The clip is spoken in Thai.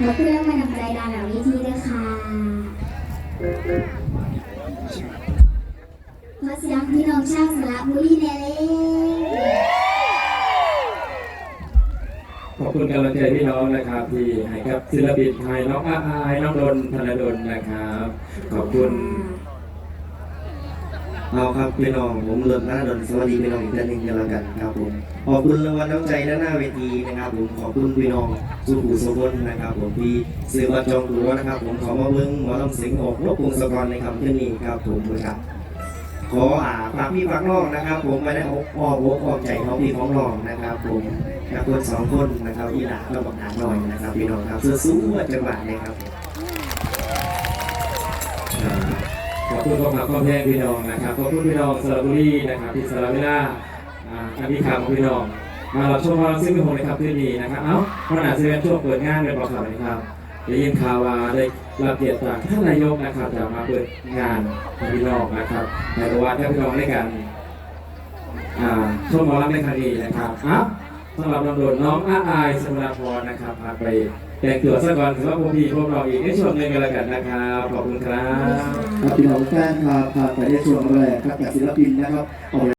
ขอบคุณแล้วมานำใจดานหลังวิธีด้วยค่ะขอเสียงพี่น้องชาวสระบุรีแน่เลยขอบคุณกำลังใจพี่น้องนะครับ ที่ให้กับศิลปินไทยน้องอาอายน้องดนธนดลนะครับ ขอบคุณ เอาครับพี่น้องผมเลิศหน้าดนสวัสดีพี่น้องอีกท่านหนึ่งกันแล้วกันครับผมขอบคุณรางวัลน้ำใจด้านหน้าเวทีนะครับ ผมขอบคุณพี่น้องสุขุสุพนนะครับ ผมที่ซื้อบัตจองตัวนะครับ ผมขอมาเบิ้งหมอลำสิงห์ออกรบกวงสกรในคำที่นนี้ครับผมนะครับขออ่าฝากพี่ฝากน้องนะครับ ผมไม่ได้อกอ้อมอกออมใจของพี่ของน้องนะครับ ผมกับคนสองคนนะครับพี่หลาก็บักหนาหน่อยนะครับพี่น้องครับเสือสู้จังหวะเลยครับ อบคุณความรักความแพงพี่น้องนะครับขอบคุณพี่น้องสระบุรีนะครับที่สระเวลาอ่าอภิคำพี่น้องมารับชมความซึ้งเป็นของในครับที่นี่นะครับเอ้าขณะเซเว่นช่วงเปิดงานเป็นบอกข่าวนะครับได้ยินข่าวว่าได้รับเกียรติจากท่านนายกนะครับจะมาเปิดงานพี่น้องนะครับในประวัติพี่น้องได้กันชมหมอลำในครั้งนี้นะครับอะสำหรับลำดนน้องอาอายสมุราพรนะครับพาไป แต่งตัวซะก่อนถือว่าพวกพี่พวกเราอีกในช่วงหนึงกันแล้วกันนะครับขอบคุณครับ ครับพี่น้องแฟนครับพาไปได้ชมเลยครับกับศิลปินนะครับ